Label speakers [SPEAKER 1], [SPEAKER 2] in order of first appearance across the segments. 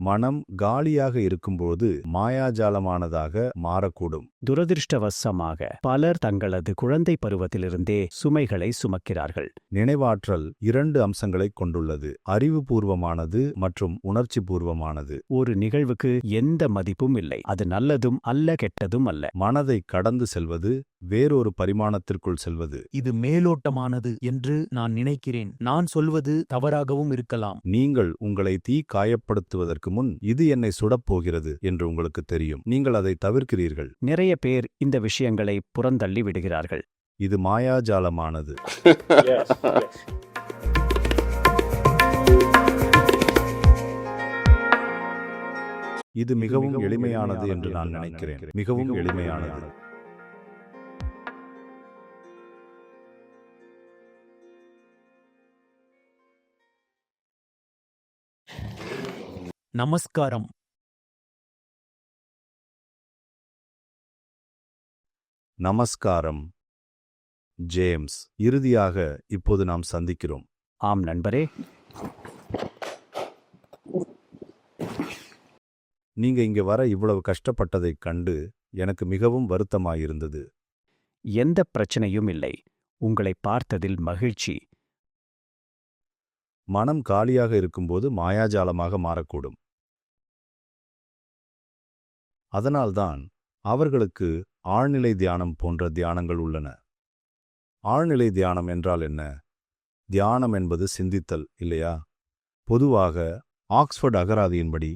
[SPEAKER 1] மனம் காலியாக இருக்கும்போது மாயாஜாலமானதாக மாறக்கூடும்.
[SPEAKER 2] துரதிருஷ்டவசமாக பலர் தங்களது குழந்தை பருவத்திலிருந்தே சுமைகளை சுமக்கிறார்கள்.
[SPEAKER 1] நினைவாற்றல் இரண்டு அம்சங்களைக் கொண்டுள்ளது. அறிவுபூர்வமானது மற்றும் உணர்ச்சிபூர்வமானது.
[SPEAKER 2] ஒரு நிகழ்வுக்கு எந்த மதிப்பும் இல்லை. அது நல்லதும் அல்ல கெட்டதும் அல்ல.
[SPEAKER 1] மனதை கடந்து செல்வது வேறொரு பரிமாணத்திற்குள் செல்வது.
[SPEAKER 3] இது மேலோட்டமானது என்று நான் நினைக்கிறேன். நான் சொல்வது தவறாகவும் இருக்கலாம்.
[SPEAKER 1] நீங்கள் உங்களை தீ காயப்படுத்துவதற்கு முன் இது என்னை சுடப்போகிறது என்று உங்களுக்கு தெரியும். நீங்கள் அதை தவிர்க்கிறீர்கள்.
[SPEAKER 2] நிறைய பேர் இந்த விஷயங்களை புறந்தள்ளி விடுகிறார்கள்.
[SPEAKER 1] இது மாயாஜாலமானது. இது மிகவும் எளிமையானது என்று நான் நினைக்கிறேன். மிகவும் எளிமையானது.
[SPEAKER 3] நமஸ்காரம்.
[SPEAKER 1] நமஸ்காரம். ஜேம்ஸ் இறுதியாக இப்போது நாம் சந்திக்கிறோம்.
[SPEAKER 2] ஆம் நண்பரே.
[SPEAKER 1] நீங்க இங்க வர இவ்வளவு கஷ்டப்பட்டதைக் கண்டு எனக்கு மிகவும் வருத்தமாயிருந்தது.
[SPEAKER 2] எந்த பிரச்சனையும் இல்லை. உங்களை பார்த்ததில் மகிழ்ச்சி.
[SPEAKER 1] மனம் காலியாக இருக்கும்போது மாயாஜாலமாக மாறக்கூடும். அதனால்தான் அவர்களுக்கு ஆழ்நிலை தியானம் போன்ற தியானங்கள் உள்ளன. ஆழ்நிலை தியானம் என்றால் என்ன? தியானம் என்பது சிந்தித்தல் இல்லையா? பொதுவாக ஆக்ஸ்ஃபோர்ட் அகராதியின்படி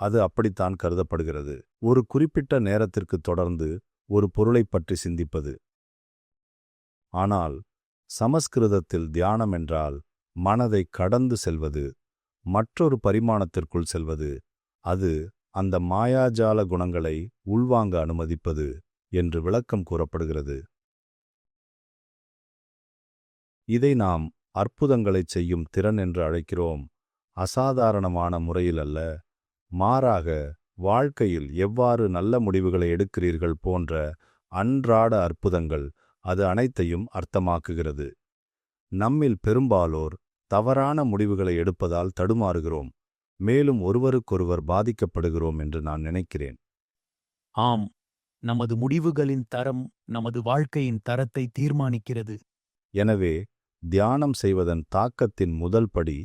[SPEAKER 1] அது அப்படித்தான் கருதப்படுகிறது. ஒரு குறிப்பிட்ட நேரத்திற்கு தொடர்ந்து ஒரு பொருளைப் பற்றி சிந்திப்பது. ஆனால் சமஸ்கிருதத்தில் தியானம் என்றால் மனதை கடந்து செல்வது மற்றொரு பரிமாணத்திற்குள் செல்வது அது அந்த மாயாஜால குணங்களை உள்வாங்க அனுமதிப்பது என்று விளக்கம் கூறப்படுகிறது. இதை நாம் அற்புதங்களைச் செய்யும் திறன் என்று அழைக்கிறோம். அசாதாரணமான முறையில் அல்ல மாறாக வாழ்க்கையில் எவ்வாறு நல்ல முடிவுகளை எடுக்கிறீர்கள் போன்ற அன்றாட அற்புதங்கள் அது அனைத்தையும் அர்த்தமாக்குகிறது. நம்மில் பெரும்பாலோர் தவறான முடிவுகளை எடுப்பதால் தடுமாறுகிறோம். மேலும் ஒருவருக்கொருவர் பாதிக்கப்படுகிறோம் என்று நான் நினைக்கிறேன்.
[SPEAKER 3] ஆம் நமது முடிவுகளின் தரம் நமது வாழ்க்கையின் தரத்தை தீர்மானிக்கிறது.
[SPEAKER 1] எனவே தியானம் செய்வதன் தாக்கத்தின் முதல் படி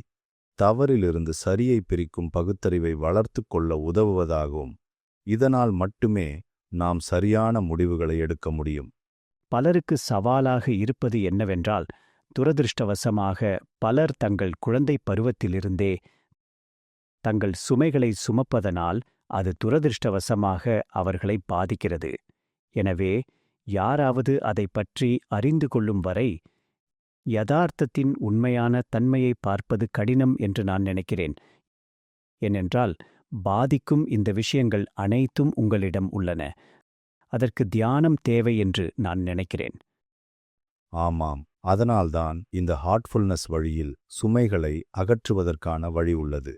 [SPEAKER 1] தவறிலிருந்து சரியை பிரிக்கும் பகுத்தறிவை வளர்த்துக் கொள்ள உதவுவதாகும். இதனால் மட்டுமே நாம் சரியான முடிவுகளை எடுக்க முடியும்.
[SPEAKER 2] பலருக்கு சவாலாக இருப்பது என்னவென்றால் துரதிருஷ்டவசமாக பலர் தங்கள் குழந்தை பருவத்திலிருந்தே தங்கள் சுமைகளை சுமப்பதனால் அது துரதிருஷ்டவசமாக அவர்களை பாதிக்கிறது. எனவே யாராவது அதைப் பற்றி அறிந்து கொள்ளும் வரை யதார்த்தத்தின் உண்மையான தன்மையை பார்ப்பது கடினம் என்று நான் நினைக்கிறேன். ஏனென்றால் பாதிக்கும் இந்த விஷயங்கள் அனைத்தும் உங்களிடம் உள்ளன. அதற்கு தியானம் தேவை என்று நான் நினைக்கிறேன்.
[SPEAKER 1] ஆமாம். அதனால்தான் இந்த ஹார்ட்ஃபுல்னஸ் வழியில் சுமைகளை அகற்றுவதற்கான வழி உள்ளது.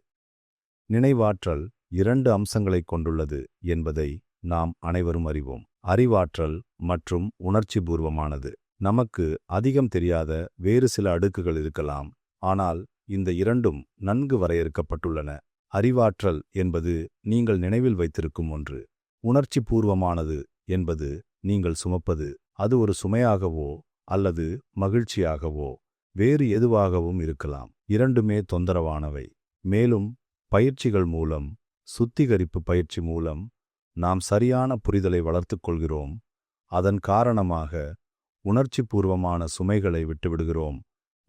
[SPEAKER 1] நினைவாற்றல் இரண்டு அம்சங்களைக் கொண்டுள்ளது என்பதை நாம் அனைவரும் அறிவோம். அறிவாற்றல் மற்றும் உணர்ச்சிபூர்வமானது. நமக்கு அதிகம் தெரியாத வேறு சில அடுக்குகள் இருக்கலாம். ஆனால் இந்த இரண்டும் நன்கு வரையறுக்கப்பட்டுள்ளன. அறிவாற்றல் என்பது நீங்கள் நினைவில் வைத்திருக்கும் ஒன்று. உணர்ச்சி பூர்வமானது என்பது நீங்கள் சுமப்பது. அது ஒரு சுமையாகவோ அல்லது மகிழ்ச்சியாகவோ வேறு எதுவாகவும் இருக்கலாம். இரண்டுமே தொந்தரவானவை. மேலும் பயிற்சிகள் மூலம் சுத்திகரிப்பு பயிற்சி மூலம் நாம் சரியான புரிதலை வளர்த்துக் கொள்கிறோம் அதன் காரணமாக உணர்ச்சிபூர்வமான சுமைகளை விட்டுவிடுகிறோம்.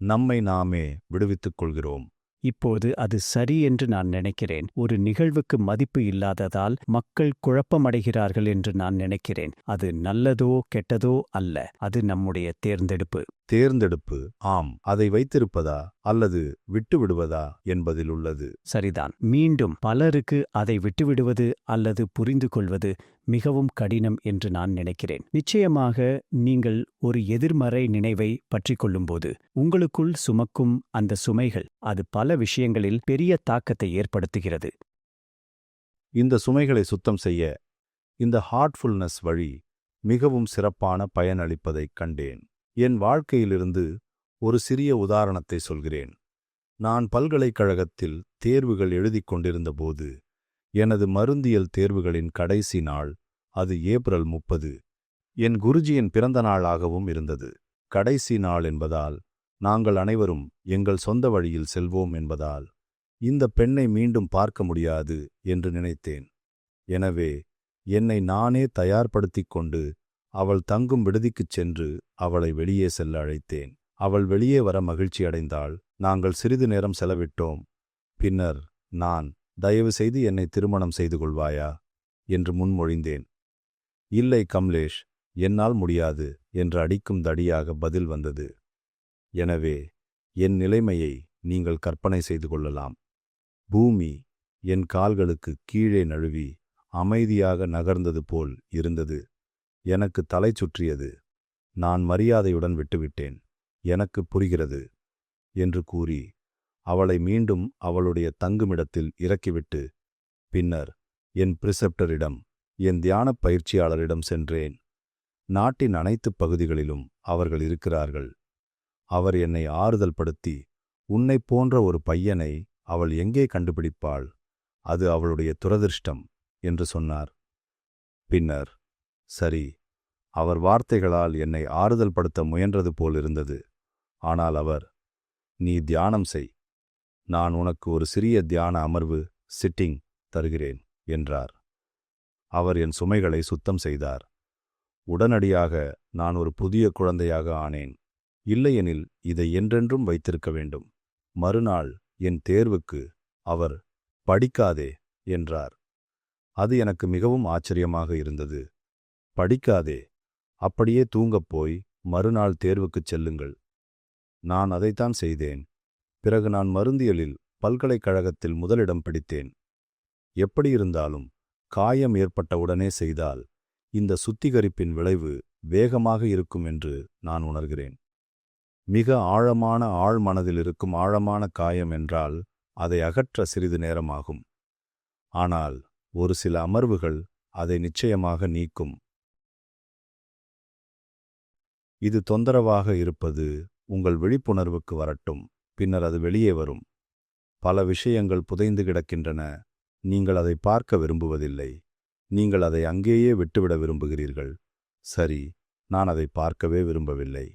[SPEAKER 1] நம்மை நாமே விடுவித்துக் கொள்கிறோம்
[SPEAKER 2] இப்போது அது சரி என்று நான் நினைக்கிறேன். ஒரு நிகழ்வுக்கு மதிப்பு இல்லாததால் மக்கள் குழப்பமடைகிறார்கள் என்று நான் நினைக்கிறேன். அது நல்லதோ கெட்டதோ அல்ல. அது நம்முடைய தேர்ந்தெடுப்பு.
[SPEAKER 1] தேர்ந்தெடுப்பு ஆம் அதை வைத்திருப்பதா அல்லது விட்டுவிடுவதா என்பதில் உள்ளது
[SPEAKER 2] சரிதான். மீண்டும் பலருக்கு அதை விட்டுவிடுவது அல்லது புரிந்து கொள்வது மிகவும் கடினம் என்று நான் நினைக்கிறேன். நிச்சயமாக நீங்கள் ஒரு எதிர்மறை நினைவை பற்றிக் கொள்ளும்போது உங்களுக்குள் சுமக்கும் அந்த சுமைகள் அது பல விஷயங்களில் பெரிய தாக்கத்தை ஏற்படுத்துகிறது.
[SPEAKER 1] இந்த சுமைகளை சுத்தம் செய்ய இந்த ஹார்ட்ஃபுல்னஸ் வழி மிகவும் சிறப்பான பயனளிப்பதைக் கண்டேன். என் வாழ்க்கையிலிருந்து ஒரு சிறிய உதாரணத்தை சொல்கிறேன். நான் பல்கலைக்கழகத்தில் தேர்வுகள் எழுதிக் கொண்டிருந்தபோது எனது மருந்தியல் தேர்வுகளின் கடைசி நாள் அது ஏப்ரல் முப்பது. என் குருஜியின் பிறந்த நாளாகவும் இருந்தது. கடைசி நாள் என்பதால் நாங்கள் அனைவரும் எங்கள் சொந்த வழியில் செல்வோம் என்பதால் இந்த பெண்ணை மீண்டும் பார்க்க முடியாது என்று நினைத்தேன். எனவே என்னை நானே தயார்படுத்திக் கொண்டு அவள் தங்கும் விடுதிக்குச் சென்று அவளை வெளியே செல்ல அழைத்தேன் அவள் வெளியே வர மகிழ்ச்சியடைந்தாள் நாங்கள் சிறிது நேரம் செலவிட்டோம். பின்னர் நான் தயவு செய்து என்னை திருமணம் செய்து கொள்வாயா என்று முன்மொழிந்தேன். இல்லை கம்லேஷ் என்னால் முடியாது என்று அடிக்கும் தடியாக பதில் வந்தது. எனவே என் நிலைமையை நீங்கள் கற்பனை செய்து கொள்ளலாம். பூமி என் கால்களுக்கு கீழே நழுவி அமைதியாக நகர்ந்தது போல் இருந்தது. எனக்கு தலை சுற்றியது. நான் மரியாதையுடன் விட்டுவிட்டேன். எனக்கு புரிகிறது என்று கூறி அவளை மீண்டும் அவளுடைய தங்குமிடத்தில் இறக்கிவிட்டு பின்னர் என் பிரிசெப்டரிடம் என் தியானப் பயிற்சியாளரிடம் சென்றேன். நாட்டின் அனைத்து பகுதிகளிலும் அவர்கள் இருக்கிறார்கள். அவர் என்னை ஆறுதல் படுத்தி உன்னைப் போன்ற ஒரு பையனை அவள் எங்கே கண்டுபிடிப்பாள்? அது அவளுடைய துரதிர்ஷ்டம் என்று சொன்னார். பின்னர் சரி அவர் வார்த்தைகளால் என்னை ஆறுதல் படுத்த முயன்றது போலிருந்தது ஆனால் அவர் நீ தியானம் செய். நான் உனக்கு ஒரு சிறிய தியான அமர்வு சிட்டிங் தருகிறேன் என்றார். அவர் என் சுமைகளை சுத்தம் செய்தார். உடனடியாக நான் ஒரு புதிய குழந்தையாக ஆனேன். இல்லையெனில் இதை என்றென்றும் வைத்திருக்க வேண்டும். மறுநாள் என் தேர்வுக்கு அவர் படிக்காதே என்றார். அது எனக்கு மிகவும் ஆச்சரியமாக இருந்தது. படிக்காதே. அப்படியே தூங்கப் போய் மறுநாள் தேர்வுக்குச் செல்லுங்கள். நான் அதைத்தான் செய்தேன். பிறகு நான் மருந்தியலில் பல்கலைக்கழகத்தில் முதலிடம் பிடித்தேன். எப்படியிருந்தாலும் காயம் ஏற்பட்டவுடனே செய்தால் இந்த சுத்திகரிப்பின் விளைவு வேகமாக இருக்கும் என்று நான் உணர்கிறேன். மிக ஆழமான ஆழ் மனதில் இருக்கும் ஆழமான காயம் என்றால் அதை அகற்ற சிறிது நேரமாகும். ஆனால் ஒரு சில அமர்வுகள் அதை நிச்சயமாக நீக்கும். இது தொந்தரவாக இருப்பது உங்கள் விழிப்புணர்வுக்கு வரட்டும் பின்னர் அது வெளியே வரும். பல விஷயங்கள் புதைந்து கிடக்கின்றன. நீங்கள் அதை பார்க்க விரும்புவதில்லை. நீங்கள் அதை அங்கேயே விட்டுவிட விரும்புகிறீர்கள். சரி நான் அதை பார்க்கவே விரும்பவில்லை.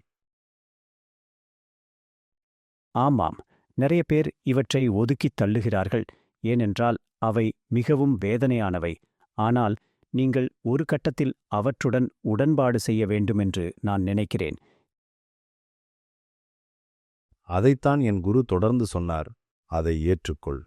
[SPEAKER 2] ஆமாம் நிறைய பேர் இவற்றை ஒதுக்கித் தள்ளுகிறார்கள். ஏனென்றால் அவை மிகவும் வேதனையானவை. ஆனால் நீங்கள் ஒரு கட்டத்தில் அவற்றுடன் உடன்பாடு செய்ய வேண்டுமென்று நான் நினைக்கிறேன்.
[SPEAKER 1] அதைத்தான் என் குரு தொடர்ந்து சொன்னார். அதை ஏற்றுக்கொள்.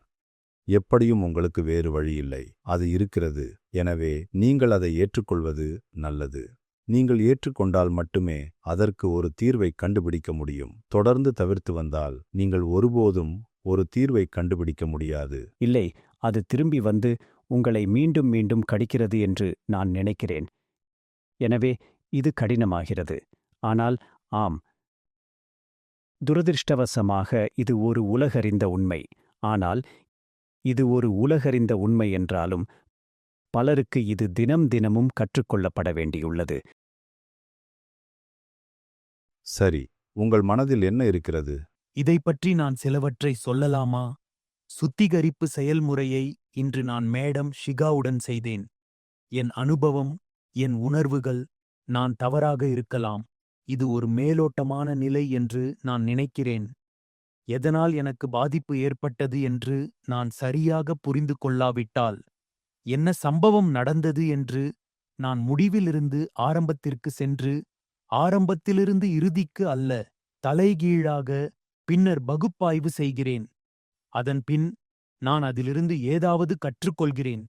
[SPEAKER 1] எப்படியும் உங்களுக்கு வேறு வழியில்லை அது இருக்கிறது. எனவே நீங்கள் அதை ஏற்றுக்கொள்வது நல்லது. நீங்கள் ஏற்றுக்கொண்டால் மட்டுமே அதற்கு ஒரு தீர்வை கண்டுபிடிக்க முடியும். தொடர்ந்து தவிர்த்து வந்தால் நீங்கள் ஒருபோதும் ஒரு தீர்வை கண்டுபிடிக்க முடியாது.
[SPEAKER 2] இல்லை அது திரும்பி வந்து உங்களை மீண்டும் மீண்டும் கடிக்கிறது என்று நான் நினைக்கிறேன். எனவே இது கடினமாகிறது. ஆனால் ஆம். துரதிர்ஷ்டவசமாக இது ஒரு உலகறிந்த உண்மை. ஆனால் இது ஒரு உலகறிந்த உண்மை என்றாலும் பலருக்கு இது தினம் தினமும் கற்றுக்கொள்ளப்பட வேண்டியுள்ளது.
[SPEAKER 1] சரி உங்கள் மனதில் என்ன இருக்கிறது?
[SPEAKER 3] இதைப் பற்றி நான் சிலவற்றை சொல்லலாமா? சுத்திகரிப்பு செயல்முறையை இன்று நான் மேடம் ஷிகாவுடன் செய்தேன். என் அனுபவம் என் உணர்வுகள் நான் தவறாக இருக்கலாம். இது ஒரு மேலோட்டமான நிலை என்று நான் நினைக்கிறேன். எதனால் எனக்கு பாதிப்பு ஏற்பட்டது என்று நான் சரியாக புரிந்து கொள்ளாவிட்டால் என்ன சம்பவம் நடந்தது என்று நான் முடிவிலிருந்து ஆரம்பத்திற்கு சென்று ஆரம்பத்திலிருந்து இறுதிக்கு அல்ல தலைகீழாக பின்னர் பகுப்பாய்வு செய்கிறேன். அதன் பின் நான் அதிலிருந்து ஏதாவது கற்றுக்கொள்கிறேன்.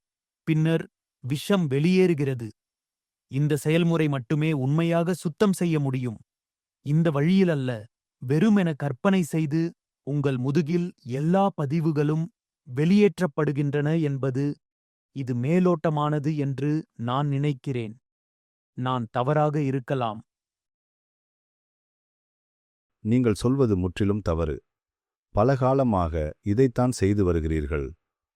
[SPEAKER 3] பின்னர் விஷம் வெளியேறுகிறது. இந்த செயல்முறை மட்டுமே உண்மையாக சுத்தம் செய்ய முடியும். இந்த வழியில் அல்ல வெறுமென கற்பனை செய்து உங்கள் முதுகில் எல்லா பதிவுகளும் வெளியேற்றப்படுகின்றன என்பது இது மேலோட்டமானது என்று நான் நினைக்கிறேன். நான் தவறாக இருக்கலாம்.
[SPEAKER 1] நீங்கள் சொல்வது முற்றிலும் தவறு. பல காலமாக இதைத்தான் செய்து வருகிறீர்கள்.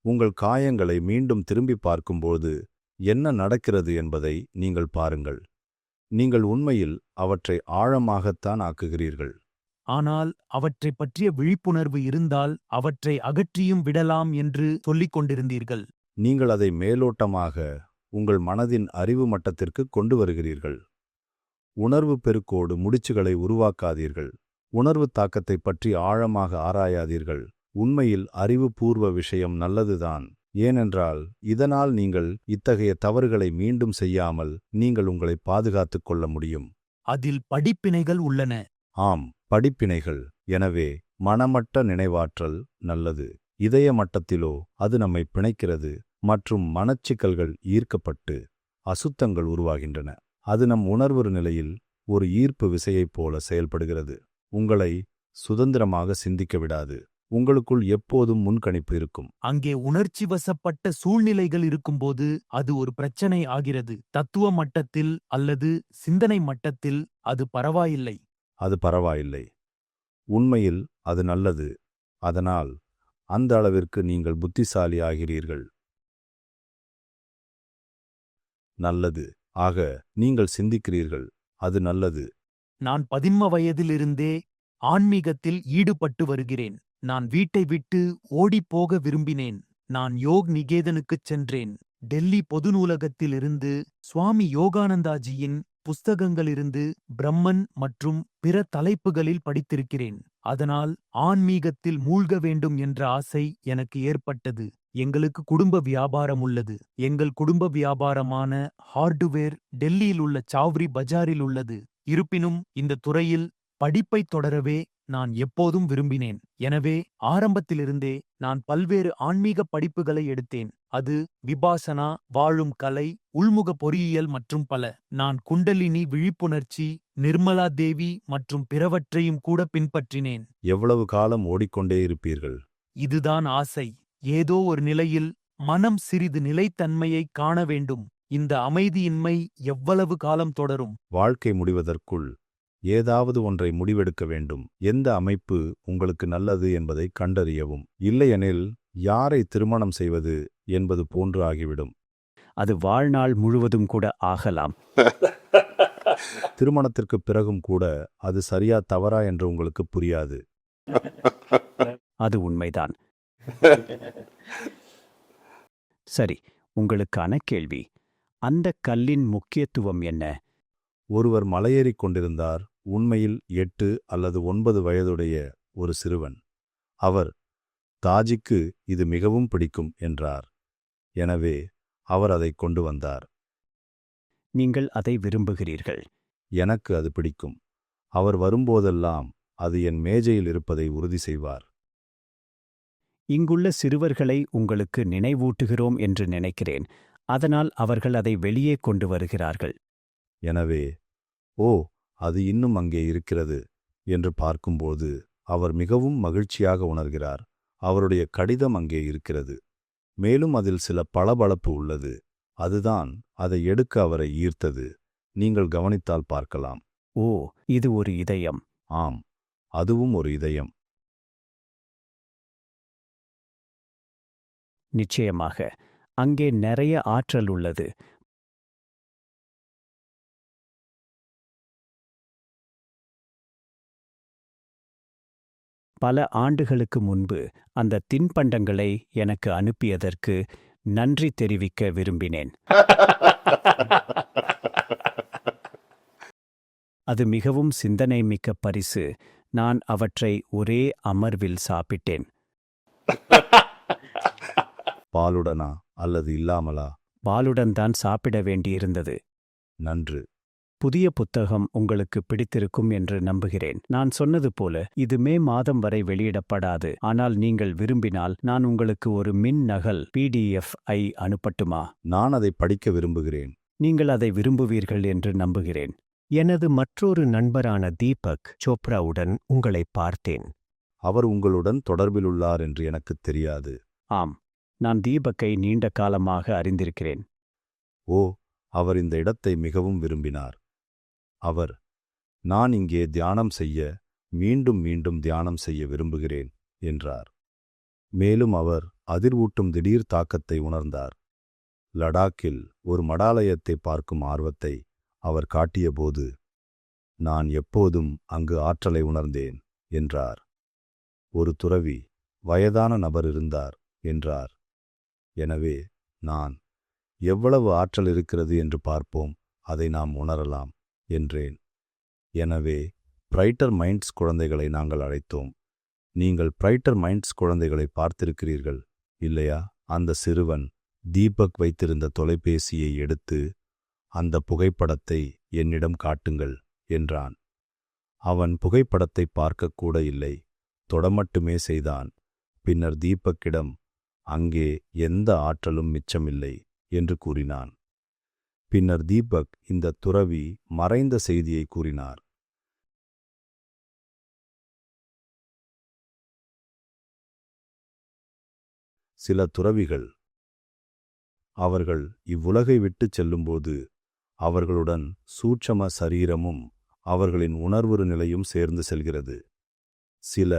[SPEAKER 1] உங்கள் காயங்களை மீண்டும் திரும்பி பார்க்கும்போது என்ன நடக்கிறது என்பதை நீங்கள் பாருங்கள். நீங்கள் உண்மையில் அவற்றை ஆழமாகத்தான் ஆக்குகிறீர்கள்.
[SPEAKER 3] ஆனால் அவற்றைப் பற்றிய விழிப்புணர்வு இருந்தால் அவற்றை அகற்றியும் விடலாம் என்று சொல்லிக் கொண்டிருந்தீர்கள்.
[SPEAKER 1] நீங்கள் அதை மேலோட்டமாக உங்கள் மனதின் அறிவு மட்டத்திற்கு கொண்டு வருகிறீர்கள். உணர்வு பெருக்கோடு முடிச்சுகளை உருவாக்காதீர்கள். உணர்வு தாக்கத்தைப் பற்றி ஆழமாக ஆராயாதீர்கள். உண்மையில் அறிவுபூர்வ விஷயம் நல்லதுதான். ஏனென்றால் இதனால் நீங்கள் இத்தகைய தவறுகளை மீண்டும் செய்யாமல் நீங்கள் உங்களை பாதுகாத்துக் கொள்ள முடியும்.
[SPEAKER 3] அதில் படிப்பினைகள் உள்ளன.
[SPEAKER 1] ஆம் படிப்பினைகள். எனவே மனமட்ட நினைவாற்றல் நல்லது. இதய மட்டத்திலோ அது நம்மை பிணைக்கிறது மற்றும் மனச்சிக்கல்கள் ஈர்க்கப்பட்டு அசுத்தங்கள் உருவாகின்றன. அது நம் உணர்வு நிலையில் ஒரு ஈர்ப்பு விசையைப் போல செயல்படுகிறது. உங்களை சுதந்திரமாக சிந்திக்க விடாது. உங்களுக்குள் எப்போதும் முன்கணிப்பு இருக்கும்.
[SPEAKER 3] அங்கே உணர்ச்சி வசப்பட்ட சூழ்நிலைகள் இருக்கும்போது அது ஒரு பிரச்சனை ஆகிறது. தத்துவ மட்டத்தில் அல்லது சிந்தனை மட்டத்தில் அது பரவாயில்லை.
[SPEAKER 1] அது பரவாயில்லை. உண்மையில் அது நல்லது. அதனால் அந்த அளவிற்கு நீங்கள் புத்திசாலி ஆகிறீர்கள். நல்லது. ஆக நீங்கள் சிந்திக்கிறீர்கள். அது நல்லது.
[SPEAKER 3] நான் பதின்ம வயதிலிருந்தே ஆன்மீகத்தில் ஈடுபட்டு வருகிறேன். நான் வீட்டை விட்டு ஓடிப்போக விரும்பினேன். நான் யோக் நிகேதனுக்குச் சென்றேன். டெல்லி பொது நூலகத்திலிருந்து சுவாமி யோகானந்தாஜியின் புஸ்தகங்களிலிருந்து பிரம்மன் மற்றும் பிற தலைப்புகளில் படித்திருக்கிறேன். அதனால் ஆன்மீகத்தில் மூழ்க வேண்டும் என்ற ஆசை எனக்கு ஏற்பட்டது. எங்களுக்கு குடும்ப வியாபாரம் உள்ளது. எங்கள் குடும்ப வியாபாரமான ஹார்டுவேர் டெல்லியில் உள்ள சாவ்ரி பஜாரில் உள்ளது. இருப்பினும் இந்த துறையில் படிப்பைத் தொடரவே நான் எப்போதும் விரும்பினேன். எனவே ஆரம்பத்திலிருந்தே நான் பல்வேறு ஆன்மீக படிப்புகளை எடுத்தேன். அது விபாசனா வாழும் கலை உள்முக பொறியியல் மற்றும் பல. நான் குண்டலினி விழிப்புணர்ச்சி நிர்மலா தேவி மற்றும் பிறவற்றையும் கூட பின்பற்றினேன்.
[SPEAKER 1] எவ்வளவு காலம் ஓடிக்கொண்டே இருப்பீர்கள்?
[SPEAKER 3] இதுதான் ஆசை. ஏதோ ஒரு நிலையில் மனம் சிறிது நிலைத்தன்மையைக் காண வேண்டும். இந்த அமைதியின்மை எவ்வளவு காலம் தொடரும்?
[SPEAKER 1] வாழ்க்கை முடிவதற்குள் ஏதாவது ஒன்றை முடிவெடுக்க வேண்டும். எந்த அமைப்பு உங்களுக்கு நல்லது என்பதை கண்டறியவும். இல்லையெனில் யாரை திருமணம் செய்வது என்பது போன்று ஆகிவிடும்.
[SPEAKER 2] அது வாழ்நாள் முழுவதும் கூட ஆகலாம்.
[SPEAKER 1] திருமணத்திற்குப் பிறகும் கூட அது சரியா தவறா என்று உங்களுக்கு புரியாது.
[SPEAKER 2] அது உண்மைதான். சரி உங்களுக்கான கேள்வி. அந்த கல்லின் முக்கியத்துவம் என்ன?
[SPEAKER 1] ஒருவர் மலையேறிக் கொண்டிருந்தார். உண்மையில் எட்டு அல்லது ஒன்பது வயதுடைய ஒரு சிறுவன். அவர் தாஜிக்கு இது மிகவும் பிடிக்கும் என்றார். எனவே அவர் அதை கொண்டு வந்தார்.
[SPEAKER 2] நீங்கள் அதை விரும்புகிறீர்கள்.
[SPEAKER 1] எனக்கு அது பிடிக்கும். அவர் வரும்போதெல்லாம் அது என் மேஜையில் இருப்பதை உறுதி செய்வார்.
[SPEAKER 2] இங்குள்ள சிறுவர்களை உங்களுக்கு நினைவூட்டுகிறோம் என்று நினைக்கிறேன். அதனால் அவர்கள் அதை வெளியே கொண்டு வருகிறார்கள்.
[SPEAKER 1] எனவே ஓ அது இன்னும் அங்கே இருக்கிறது என்று பார்க்கும்போது அவர் மிகவும் மகிழ்ச்சியாக உணர்கிறார். அவருடைய கடிதம் அங்கே இருக்கிறது. மேலும் அதில் சில பளபளப்பு உள்ளது. அதுதான் அதை எடுக்க அவரை ஈர்த்தது. நீங்கள் கவனித்தால் பார்க்கலாம்.
[SPEAKER 2] ஓ இது ஒரு இதயம்.
[SPEAKER 1] ஆம் அதுவும் ஒரு இதயம்.
[SPEAKER 2] நிச்சயமாக. அங்கே நிறைய ஆற்றல் உள்ளது. பல ஆண்டுகளுக்கு முன்பு அந்த தின்பண்டங்களை எனக்கு அனுப்பியதற்கு நன்றி தெரிவிக்க விரும்பினேன். அது மிகவும் சிந்தனை மிக்க பரிசு. நான் அவற்றை ஒரே அமர்வில் சாப்பிட்டேன்.
[SPEAKER 1] பாலுடனா அல்லது இல்லாமலா?
[SPEAKER 2] பாலுடன் தான் சாப்பிட வேண்டியிருந்தது.
[SPEAKER 1] நன்று.
[SPEAKER 2] புதிய புத்தகம் உங்களுக்கு பிடித்திருக்கும் என்று நம்புகிறேன். நான் சொன்னது போல இது மே மாதம் வரை வெளியிடப்படாது. ஆனால் நீங்கள் விரும்பினால் நான் உங்களுக்கு ஒரு மின் நகல் பிடிஎஃப் ஐ அனுப்பட்டுமா?
[SPEAKER 1] நான் அதை படிக்க விரும்புகிறேன்.
[SPEAKER 2] நீங்கள் அதை விரும்புவீர்கள் என்று நம்புகிறேன். எனது மற்றொரு நண்பரான தீபக் சோப்ராவுடன் உங்களை பார்த்தேன்.
[SPEAKER 1] அவர் உங்களுடன் தொடர்பிலுள்ளார் என்று எனக்குத் தெரியாது.
[SPEAKER 2] ஆம். நான் தீபக்கை நீண்ட காலமாக அறிந்திருக்கிறேன்.
[SPEAKER 1] ஓ அவர் இந்த இடத்தை மிகவும் விரும்பினார். அவர் நான் இங்கே தியானம் செய்ய மீண்டும் மீண்டும் தியானம் செய்ய விரும்புகிறேன் என்றார். மேலும் அவர் அதிர்வூட்டும் திடீர் தாக்கத்தை உணர்ந்தார். லடாக்கில் ஒரு மடாலயத்தை பார்க்கும் ஆர்வத்தை அவர் காட்டியபோது நான் எப்போதும் அங்கு ஆற்றலை உணர்ந்தேன் என்றார். ஒரு துறவி வயதான நபர் இருந்தார் என்றார். எனவே நான் எவ்வளவு ஆற்றல் இருக்கிறது என்று பார்ப்போம் அதை நாம் உணரலாம் என்றேன். எனவே பிரைட்டர் மைண்ட்ஸ் குழந்தைகளை நாங்கள் அழைத்தோம். நீங்கள் பிரைட்டர் மைண்ட்ஸ் குழந்தைகளை பார்த்திருக்கிறீர்கள் இல்லையா? அந்த சிறுவன் தீபக் வைத்திருந்த தொலைபேசியை எடுத்து அந்த புகைப்படத்தை என்னிடம் காட்டுங்கள் என்றான். அவன் புகைப்படத்தை பார்க்கக்கூட இல்லை தொடமட்டுமே செய்தான். பின்னர் தீபக்கிடம் அங்கே எந்த ஆற்றலும் மிச்சமில்லை என்று கூறினான். பின்னர் தீபக் இந்த துறவி மறைந்த செய்தியை கூறினார். சில துறவிகள் அவர்கள் இவ்வுலகை விட்டுச் செல்லும்போது அவர்களுடன் சூட்சம சரீரமும் அவர்களின் உணர்வு நிலையும் சேர்ந்து செல்கிறது. சில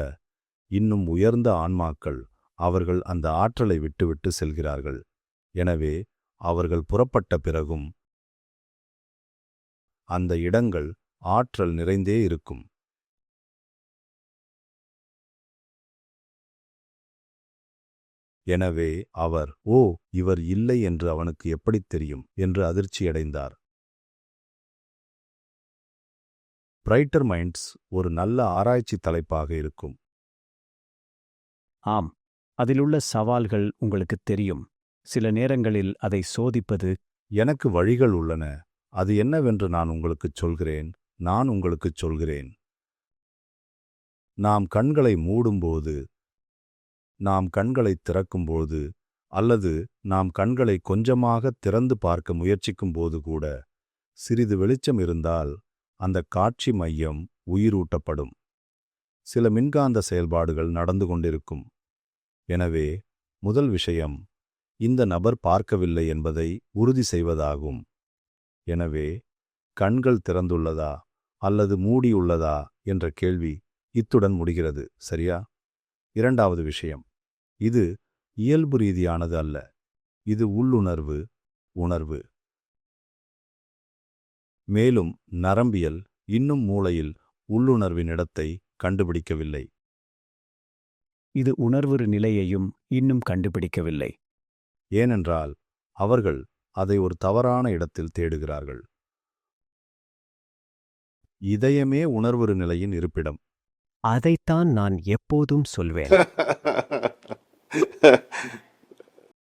[SPEAKER 1] இன்னும் உயர்ந்த ஆன்மாக்கள் அவர்கள் அந்த ஆற்றலை விட்டுவிட்டு செல்கிறார்கள். எனவே அவர்கள் புறப்பட்ட பிறகும் அந்த இடங்கள் ஆற்றல் நிறைந்தே இருக்கும். எனவே அவர் ஓ இவர் இல்லை என்று அவனுக்கு எப்படித் தெரியும்? என்று அதிர்ச்சியடைந்தார். பிரைட்டர் மைண்ட்ஸ் ஒரு நல்ல ஆராய்ச்சி தலைப்பாக இருக்கும்.
[SPEAKER 2] ஆம். அதிலுள்ள சவால்கள் உங்களுக்குத் தெரியும். சில நேரங்களில் அதை சோதிப்பது
[SPEAKER 1] எனக்கு வழிகள் உள்ளன. அது என்னவென்று நான் உங்களுக்குச் சொல்கிறேன். நான் உங்களுக்குச் சொல்கிறேன். நாம் கண்களை மூடும்போது நாம் கண்களைத் திறக்கும்போது அல்லது நாம் கண்களை கொஞ்சமாக திறந்து பார்க்க முயற்சிக்கும்போது கூட சிறிது வெளிச்சம் இருந்தால் அந்த காட்சி மையம் உயிரூட்டப்படும். சில மின்காந்த செயல்பாடுகள் நடந்து கொண்டிருக்கும். எனவே முதல் விஷயம் இந்த நபர் பார்க்கவில்லை என்பதை உறுதி செய்வதாகும். எனவே கண்கள் திறந்துள்ளதா அல்லது மூடியுள்ளதா என்ற கேள்வி இத்துடன் முடிகிறது சரியா? இரண்டாவது விஷயம் இது இயல்பு ரீதியானது அல்ல இது உள்ளுணர்வு உணர்வு. மேலும் நரம்பியல் இன்னும் மூளையில் உள்ளுணர்வின் இடத்தை கண்டுபிடிக்கவில்லை.
[SPEAKER 2] இது உணர்வுறு நிலையையும் இன்னும் கண்டுபிடிக்கவில்லை.
[SPEAKER 1] ஏனென்றால் அவர்கள் அதை ஒரு தவறான இடத்தில் தேடுகிறார்கள். இதயமே உணர்வுறு நிலையின் இருப்பிடம்.
[SPEAKER 2] அதைத்தான் நான் எப்போதும் சொல்வேன்.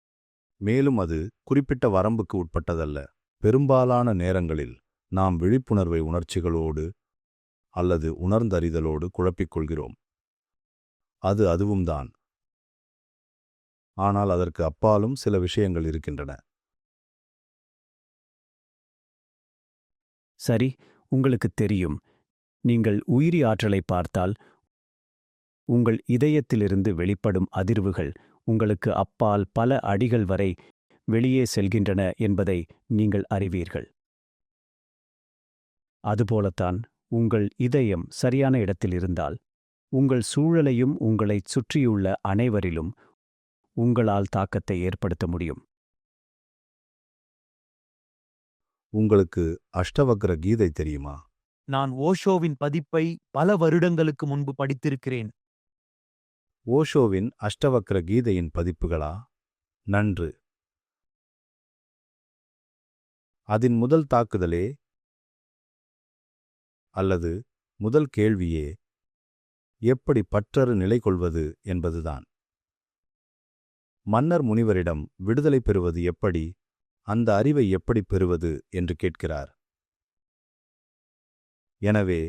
[SPEAKER 1] மேலும் அது குறிப்பிட்ட வரம்புக்கு உட்பட்டதல்ல. பெரும்பாலான நேரங்களில் நாம் விழிப்புணர்வை உணர்ச்சிகளோடு அல்லது உணர்ந்தறிதலோடு குழப்பிக் கொள்கிறோம். அது அதுவும்தான். ஆனால் அதற்கு அப்பாலும் சில விஷயங்கள் இருக்கின்றன.
[SPEAKER 2] சரி உங்களுக்குத் தெரியும். நீங்கள் உயிரி ஆற்றலை பார்த்தால் உங்கள் இதயத்திலிருந்து வெளிப்படும் அதிர்வுகள் உங்களுக்கு அப்பால் பல அடிகள் வரை வெளியே செல்கின்றன என்பதை நீங்கள் அறிவீர்கள். அதுபோலத்தான் உங்கள் இதயம் சரியான இடத்தில் இருந்தால் உங்கள் சூழலையும் உங்களைச் சுற்றியுள்ள அனைவரிலும் உங்களால் தாக்கத்தை ஏற்படுத்த முடியும்.
[SPEAKER 1] உங்களுக்கு அஷ்டவக்ர கீதை தெரியுமா?
[SPEAKER 3] நான் ஓஷோவின் பதிப்பை பல வருடங்களுக்கு முன்பு படித்திருக்கிறேன்.
[SPEAKER 1] ஓஷோவின் அஷ்டவக்ர கீதையின் பதிப்புகளா? நன்று. அதின் முதல் தாக்குதலே அல்லது முதல் கேள்வியே எப்படி பற்றறு நிலை கொள்வது என்பதுதான். மன்னர் முனிவரிடம் விடுதலை பெறுவது எப்படி அந்த அறிவை எப்படி பெறுவது என்று கேட்கிறார். எனவே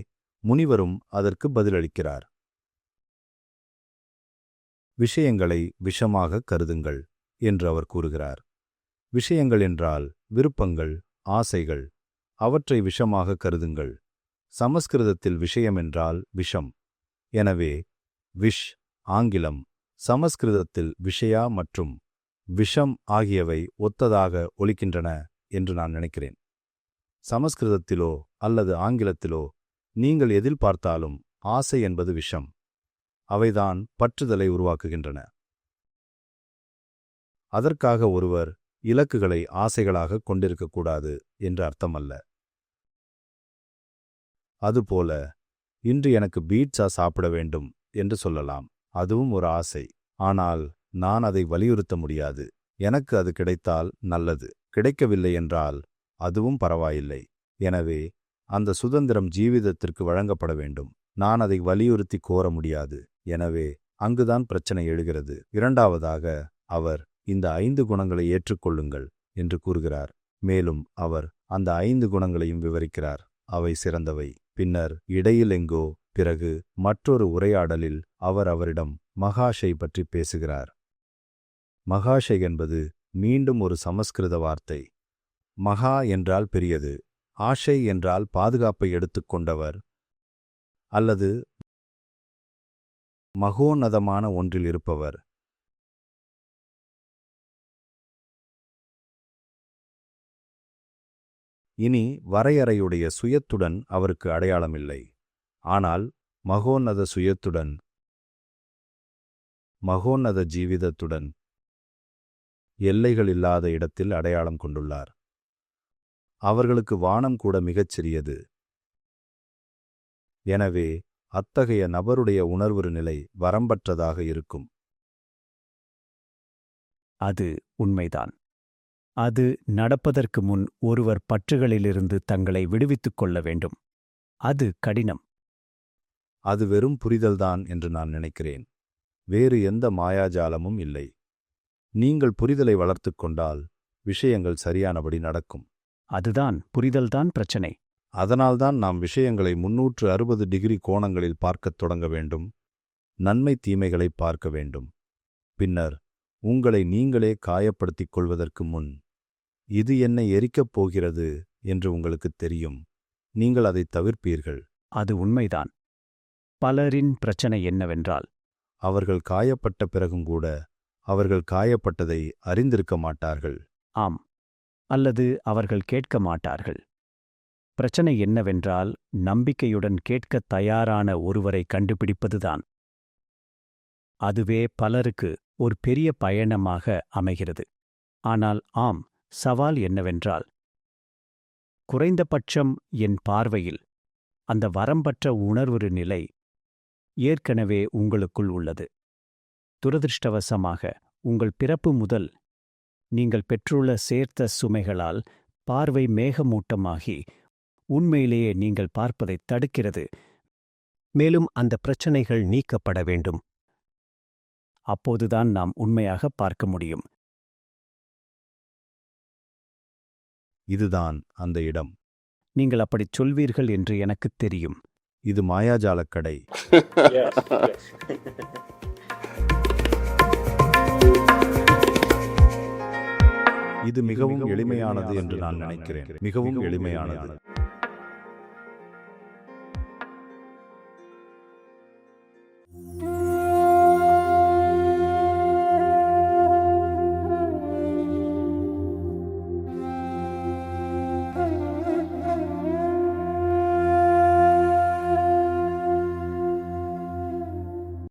[SPEAKER 1] முனிவரும் அதற்கு பதிலளிக்கிறார். விஷயங்களை விஷமாக கருதுங்கள் என்று அவர் கூறுகிறார். விஷயங்கள் என்றால் விருப்பங்கள் ஆசைகள் அவற்றை விஷமாக கருதுங்கள். சமஸ்கிருதத்தில் விஷயம் என்றால் விஷம். எனவே விஷ் ஆங்கிலம் சமஸ்கிருதத்தில் விஷயா மற்றும் விஷம் ஆகியவை ஒத்ததாக ஒலிக்கின்றன என்று நான் நினைக்கிறேன். சமஸ்கிருதத்திலோ அல்லது ஆங்கிலத்திலோ நீங்கள் எதில் பார்த்தாலும் ஆசை என்பது விஷம். அவைதான் பற்றுதலை உருவாக்குகின்றன. அதற்காக ஒருவர் இலக்குகளை ஆசைகளாக கொண்டிருக்கக்கூடாது என்று அர்த்தமல்ல. அதுபோல இன்று எனக்கு பீட்சா சாப்பிட வேண்டும் என்று சொல்லலாம். அதுவும் ஒரு ஆசை. ஆனால் நான் அதை வலியுறுத்த முடியாது. எனக்கு அது கிடைத்தால் நல்லது. கிடைக்கவில்லை என்றால் அதுவும் பரவாயில்லை. எனவே அந்த சுதந்திரம் ஜீவிதத்திற்கு வழங்கப்பட வேண்டும். நான் அதை வலியுறுத்தி கோர முடியாது. எனவே அங்குதான் பிரச்சனை எழுகிறது. இரண்டாவதாக அவர் இந்த ஐந்து குணங்களை ஏற்றுக்கொள்ளுங்கள் என்று கூறுகிறார். மேலும் அவர் அந்த ஐந்து குணங்களையும் விவரிக்கிறார். அவை சிறந்தவை. பின்னர் இடையில் எங்கோ பிறகு மற்றொரு உரையாடலில் அவர் அவரிடம் மகாஷை பற்றி பேசுகிறார். மகாஷை என்பது மீண்டும் ஒரு சமஸ்கிருத வார்த்தை. மகா என்றால் பெரியது ஆஷை என்றால் பாதுகாப்பை எடுத்துக்கொண்டவர் அல்லது மகோன்னதமான ஒன்றில் இருப்பவர். இனி வரையறையுடைய சுயத்துடன் அவருக்கு அடையாளமில்லை. ஆனால் மகோன்னத சுயத்துடன் மகோன்னத ஜீவிதத்துடன் எல்லைகள் இல்லாத இடத்தில் அடையாளம் கொண்டுள்ளார். அவர்களுக்கு வானம் கூட மிகச் சிறியது. எனவே அத்தகைய நபருடைய உணர்வு நிலை வரம்பற்றதாக இருக்கும்.
[SPEAKER 2] அது உண்மைதான். அது நடப்பதற்கு முன் ஒருவர் பற்றுகளிலிருந்து தங்களை விடுவித்துக் கொள்ள வேண்டும். அது கடினம்.
[SPEAKER 1] அது வெறும் புரிதல்தான் என்று நான் நினைக்கிறேன். வேறு எந்த மாயாஜாலமும் இல்லை. நீங்கள் புரிதலை வளர்த்துக் கொண்டால் விஷயங்கள் சரியானபடி நடக்கும்.
[SPEAKER 2] அதுதான் புரிதல்தான் பிரச்சனை.
[SPEAKER 1] அதனால்தான் நாம் விஷயங்களை முன்னூற்று அறுபது டிகிரி கோணங்களில் பார்க்கத் தொடங்க வேண்டும். நன்மை தீமைகளை பார்க்க வேண்டும். பின்னர் உங்களை நீங்களே காயப்படுத்திக் கொள்வதற்கு முன் இது என்னை எரிக்கப் போகிறது என்று உங்களுக்குத் தெரியும். நீங்கள் அதை தவிர்ப்பீர்கள்.
[SPEAKER 2] அது உண்மைதான். பலரின் பிரச்சனை என்னவென்றால்
[SPEAKER 1] அவர்கள் காயப்பட்ட பிறகும் கூட அவர்கள் காயப்பட்டதை அறிந்திருக்க மாட்டார்கள்.
[SPEAKER 2] ஆம் அல்லது அவர்கள் கேட்க மாட்டார்கள். பிரச்சனை என்னவென்றால் நம்பிக்கையுடன் கேட்கத் தயாரான ஒருவரை கண்டுபிடிப்பதுதான். அதுவே பலருக்கு ஒரு பெரிய பயணமாக அமைகிறது. ஆனால் ஆம் சவால் என்னவென்றால் குறைந்தபட்சம் என் பார்வையில் அந்த வரம்பற்ற உணர்வு நிலை ஏற்கனவே உங்களுக்குள் உள்ளது. துரதிருஷ்டவசமாக உங்கள் பிறப்பு முதல் நீங்கள் பெற்றுள்ள சேர்த்த சுமைகளால் பார்வை மேகமூட்டமாகி உண்மையிலேயே நீங்கள் பார்ப்பதைத் தடுக்கிறது. மேலும் அந்த பிரச்சனைகள் நீக்கப்பட வேண்டும். அப்போதுதான் நாம் உண்மையாக பார்க்க முடியும்.
[SPEAKER 1] இதுதான் அந்த இடம்.
[SPEAKER 2] நீங்கள் அப்படிச் சொல்வீர்கள் என்று எனக்குத் தெரியும்.
[SPEAKER 1] இது மாயாஜாலக் கடை. இது மிகவும் எளிமையானது என்று நான் நினைக்கிறேன். மிகவும் எளிமையானது.